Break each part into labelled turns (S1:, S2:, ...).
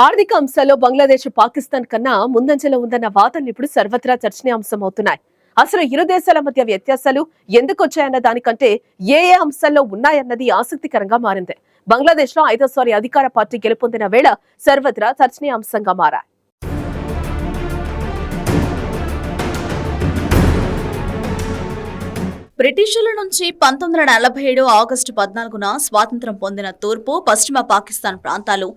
S1: ఆర్థిక అంశాల్లో బంగ్లాదేశ్ పాకిస్తాన్ కన్నా ముందంజలో ఉందన్న వాదనలు ఇప్పుడు సర్వత్రా చర్చనీయాంశం అవుతున్నాయి అసలు ఇరు దేశాల మధ్య వ్యత్యాసాలు ఎందుకు వచ్చాయన్న దానికంటే ఏ ఏ అంశాల్లో ఉన్నాయన్నది ఆసక్తికరంగా మారింది. బంగ్లాదేశ్లో ఐదోసారి అధికార పార్టీ గెలుపొందిన వేళ సర్వత్రా చర్చనీయాంశంగా మారాయి.
S2: బ్రిటిషుల నుంచి పంతొమ్మిది వందల నలభై ఏడు ఆగస్టు పద్నాలుగున స్వాతంత్రం పొందిన తూర్పు పశ్చిమ పాకిస్తాన్ ప్రాంతాలు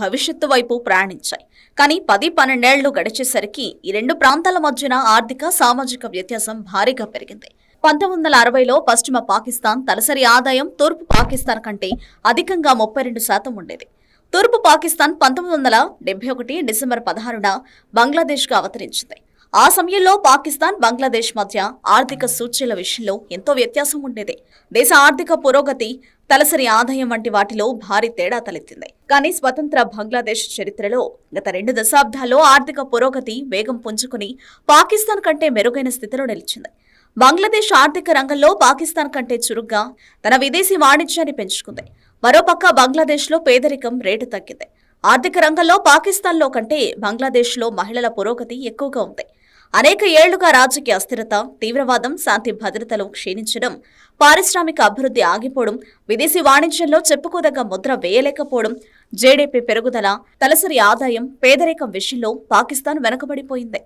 S2: భవిష్యత్తు వైపు ప్రయాణించాయి. కానీ పది పన్నెండేళ్ళు గడిచేసరికి ఈ రెండు ప్రాంతాల మధ్యన ఆర్థిక సామాజిక వ్యత్యాసం భారీగా పెరిగింది. పంతొమ్మిది వందల అరవైలో పశ్చిమ పాకిస్తాన్ తలసరి ఆదాయం తూర్పు పాకిస్తాన్ కంటే అధికంగా ముప్పై రెండు శాతం ఉండేది. తూర్పు పాకిస్తాన్ పంతొమ్మిది వందల డెబ్బై ఒకటి డిసెంబర్ పదహారున బంగ్లాదేశ్గా అవతరించింది. ఆ సమయంలో పాకిస్తాన్ బంగ్లాదేశ్ మధ్య ఆర్థిక సూచీల విషయంలో ఎంతో వ్యత్యాసం ఉండేది. దేశ ఆర్థిక పురోగతి తలసరి ఆదాయం వంటి వాటిలో భారీ తేడా తలెత్తింది. కానీ స్వతంత్ర బంగ్లాదేశ్ చరిత్రలో గత రెండు దశాబ్దాల్లో ఆర్థిక పురోగతి వేగం పుంజుకుని పాకిస్తాన్ కంటే మెరుగైన స్థితిలో నిలిచింది. బంగ్లాదేశ్ ఆర్థిక రంగంలో పాకిస్తాన్ కంటే చురుగ్గా తన విదేశీ వాణిజ్యాన్ని పెంచుకుంది. మరోపక్క బంగ్లాదేశ్లో పేదరికం రేటు తగ్గింది. ఆర్థిక రంగంలో పాకిస్తాన్లో కంటే బంగ్లాదేశ్లో మహిళల పురోగతి ఎక్కువగా ఉంది. అనేక ఏళ్ళుగా రాజకీయ అస్థిరత తీవ్రవాదం శాంతి భద్రతలు క్షీణించడం పారిశ్రామిక అభివృద్ధి ఆగిపోవడం విదేశీ వాణిజ్యంలో చెప్పుకోదగ్గ ముద్ర వేయలేకపోవడం జేడీపీ పెరుగుదల తలసరి ఆదాయం పేదరికం విషయంలో పాకిస్తాన్ వెనుకబడిపోయింది.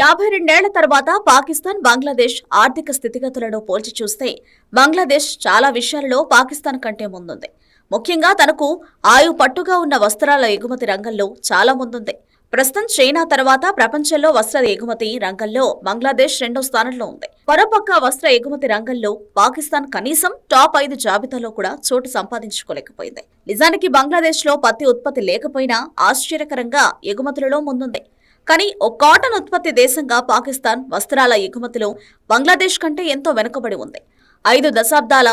S2: యాభై రెండేళ్ళ తర్వాత పాకిస్తాన్ బంగ్లాదేశ్ ఆర్థిక స్థితిగతులను పోల్చి చూస్తే బంగ్లాదేశ్ చాలా విషయాలలో పాకిస్తాన్ కంటే ముందుంది. ముఖ్యంగా తనకు ఆయు పట్టుగా ఉన్న వస్త్రాల ఎగుమతి రంగంలో చాలా ముందుంది. ప్రస్తుతం చైనా తర్వాత ప్రపంచంలో వస్త్ర ఎగుమతి రంగంలో బంగ్లాదేశ్ రెండో స్థానంలో ఉంది. మరోపక్క వస్త్ర ఎగుమతి రంగంలో పాకిస్తాన్ కనీసం టాప్ ఐదు జాబితాలో కూడా చోటు సంపాదించుకోలేకపోయింది. నిజానికి బంగ్లాదేశ్లో పత్తి ఉత్పత్తి లేకపోయినా ఆశ్చర్యకరంగా ఎగుమతులలో ముందుంది. కానీ ఓ కాటన్ ఉత్పత్తి దేశంగా పాకిస్తాన్ వస్త్రాల ఎగుమతిలో బంగ్లాదేశ్ కంటే ఎంతో వెనుకబడి ఉంది. ఐదు దశాబ్దాల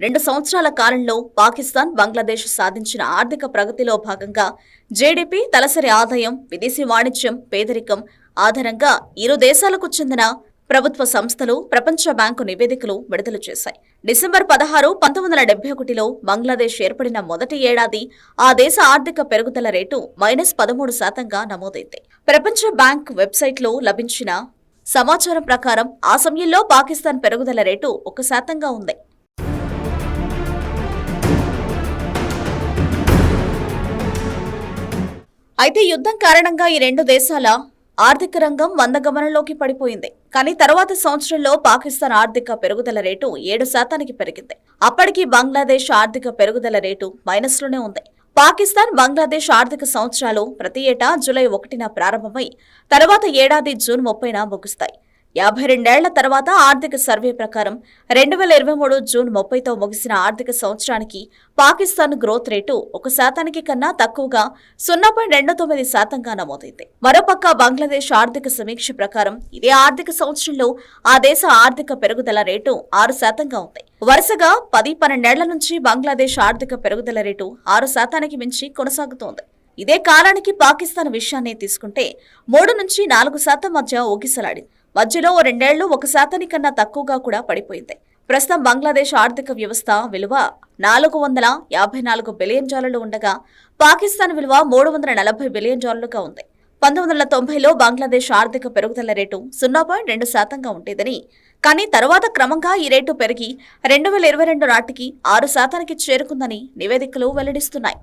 S2: రెండు సంవత్సరాల కాలంలో పాకిస్తాన్ బంగ్లాదేశ్ సాధించిన ఆర్థిక ప్రగతిలో భాగంగా జేడీపీ తలసరి ఆదాయం విదేశీ వాణిజ్యం పేదరికం ఆధారంగా ఇరు దేశాలకు చెందిన ప్రభుత్వ సంస్థలు ప్రపంచ బ్యాంకు నివేదికలు విడుదల చేశాయి. డిసెంబర్ పదహారు పంతొమ్మిది వందల డెబ్బై ఒకటిలో బంగ్లాదేశ్ ఏర్పడిన మొదటి ఏడాది ఆ దేశ ఆర్థిక పెరుగుదల రేటు మైనస్ పదమూడు శాతంగా నమోదైంది. ప్రపంచ బ్యాంక్ వెబ్సైట్లో లభించిన సమాచారం ప్రకారం ఆ సమయంలో పాకిస్తాన్ పెరుగుదల రేటు ఒక శాతంగా ఉంది. అయితే యుద్ధం కారణంగా ఈ రెండు దేశాల ఆర్థిక రంగం మందగమనంలోకి పడిపోయింది. కానీ తర్వాత సంవత్సరంలో పాకిస్తాన్ ఆర్థిక పెరుగుదల రేటు ఏడు శాతానికి పెరిగింది. అప్పటికి బంగ్లాదేశ్ ఆర్థిక పెరుగుదల రేటు మైనస్లోనే ఉంది. పాకిస్తాన్ బంగ్లాదేశ్ ఆర్థిక సంవత్సరాలు ప్రతి ఏటా జూలై ఒకటిన ప్రారంభమై తర్వాత ఏడాది జూన్ ముప్పైన ముగుస్తాయి. యాభై రెండేళ్ళ తర్వాత ఆర్థిక సర్వే ప్రకారం రెండు వేల ఇరవై మూడు జూన్ ముప్పైతో ముగిసిన ఆర్థిక సంవత్సరానికి పాకిస్తాన్ గ్రోత్ రేటు ఒక శాతానికి కన్నా తక్కువగా సున్నా పాయింట్ రెండు తొమ్మిది శాతంగా నమోదైంది. మరోపక్క బంగ్లాదేశ్ ఆర్థిక సమీక్ష ప్రకారం ఇదే ఆర్థిక సంవత్సరంలో ఆ దేశ ఆర్థిక పెరుగుదల రేటు ఆరు శాతంగా ఉంది. వరుసగా పది పన్నెండేళ్ళ నుంచి బంగ్లాదేశ్ ఆర్థిక పెరుగుదల రేటు ఆరు శాతానికి మించి కొనసాగుతోంది. ఇదే కాలానికి పాకిస్తాన్ విషయాన్ని తీసుకుంటే మూడు నుంచి నాలుగు శాతం మధ్య ఊగిసలాడింది. మధ్యలో రెండేళ్ళు ఒక శాతానికన్నా తక్కువగా కూడా పడిపోయింది. ప్రస్తుతం బంగ్లాదేశ్ ఆర్థిక వ్యవస్థ విలువ నాలుగు వందల యాభై నాలుగు బిలియన్ డాలర్లు ఉండగా పాకిస్తాన్ విలువ మూడు వందల నలభై బిలియన్ డాలర్లుగా ఉంది. పంతొమ్మిది వందల తొంభైలో బంగ్లాదేశ్ ఆర్థిక పెరుగుదల రేటు సున్నా పాయింట్ రెండు శాతంగా ఉండేదని కానీ తర్వాత క్రమంగా ఈ రేటు పెరిగి రెండు వేల ఇరవై రెండు నాటికి ఆరు శాతానికి చేరుకుందని నివేదికలు వెల్లడిస్తున్నాయి.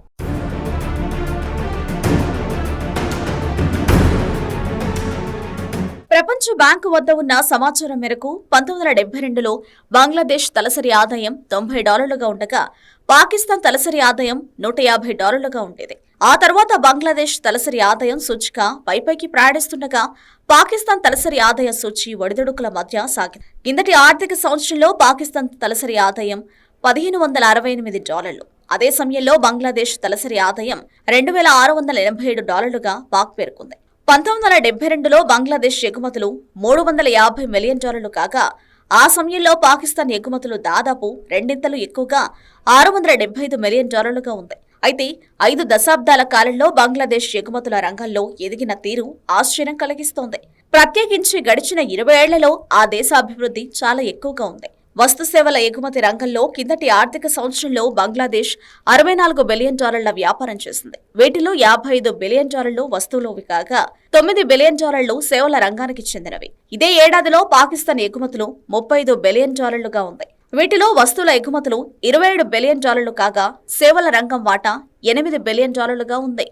S2: ప్రపంచ బ్యాంకు వద్ద ఉన్న సమాచారం మేరకు పంతొమ్మిది వందల డెబ్బై రెండులో బంగ్లాదేశ్ తలసరి ఆదాయం తొంభై డాలర్లుగా ఉండగా పాకిస్తాన్ తలసరి ఆదాయం నూట యాభై డాలర్లుగా ఉండేది. ఆ తర్వాత బంగ్లాదేశ్ తలసరి ఆదాయం సూచిక పైపైకి ప్రయాణిస్తుండగా పాకిస్తాన్ తలసరి ఆదాయ సూచి ఒడిదుడుకుల మధ్య సాగింది. కిందటి ఆర్థిక సంవత్సరంలో పాకిస్తాన్ తలసరి ఆదాయం పదిహేను వందల అరవై ఎనిమిది డాలర్లు. అదే సమయంలో బంగ్లాదేశ్ తలసరి ఆదాయం రెండు వేల ఆరు వందల ఎనభై ఏడు డాలర్లుగా పాక్ పేర్కొంది. పంతొమ్మిది వందల డెబ్బై రెండులో బంగ్లాదేశ్ ఎగుమతులు మూడు వందల యాభై మిలియన్ డాలర్లు కాగా ఆ సమయంలో పాకిస్తాన్ ఎగుమతులు దాదాపు రెండింతలు ఎక్కువగా ఆరు వందల డెబ్బై ఐదు మిలియన్ డాలర్లుగా ఉంది. అయితే ఐదు దశాబ్దాల కాలంలో బంగ్లాదేశ్ ఎగుమతుల రంగంలో ఎదిగిన తీరు ఆశ్చర్యం కలిగిస్తోంది. ప్రత్యేకించి గడిచిన ఇరవై ఏళ్ళలో ఆ దేశ అభివృద్ధి చాలా ఎక్కువగా ఉంది. వస్తు సేవల ఎగుమతి రంగంలో కిందటి ఆర్థిక సంవత్సరంలో బంగ్లాదేశ్ అరవై నాలుగు బిలియన్ డాలర్ల వ్యాపారం చేసింది. వీటిలో యాభై ఐదు బిలియన్ డాలర్లు వస్తువులోవి కాగా తొమ్మిది బిలియన్ డాలర్లు సేవల రంగానికి చెందినవి. ఇదే ఏడాదిలో పాకిస్తాన్ ఎగుమతులు ముప్పై ఐదు బిలియన్ డాలర్లుగా ఉంది. వీటిలో వస్తువుల ఎగుమతులు ఇరవై ఏడు బిలియన్ డాలర్లు కాగా సేవల రంగం వాటా ఎనిమిది బిలియన్ డాలర్లుగా ఉంది.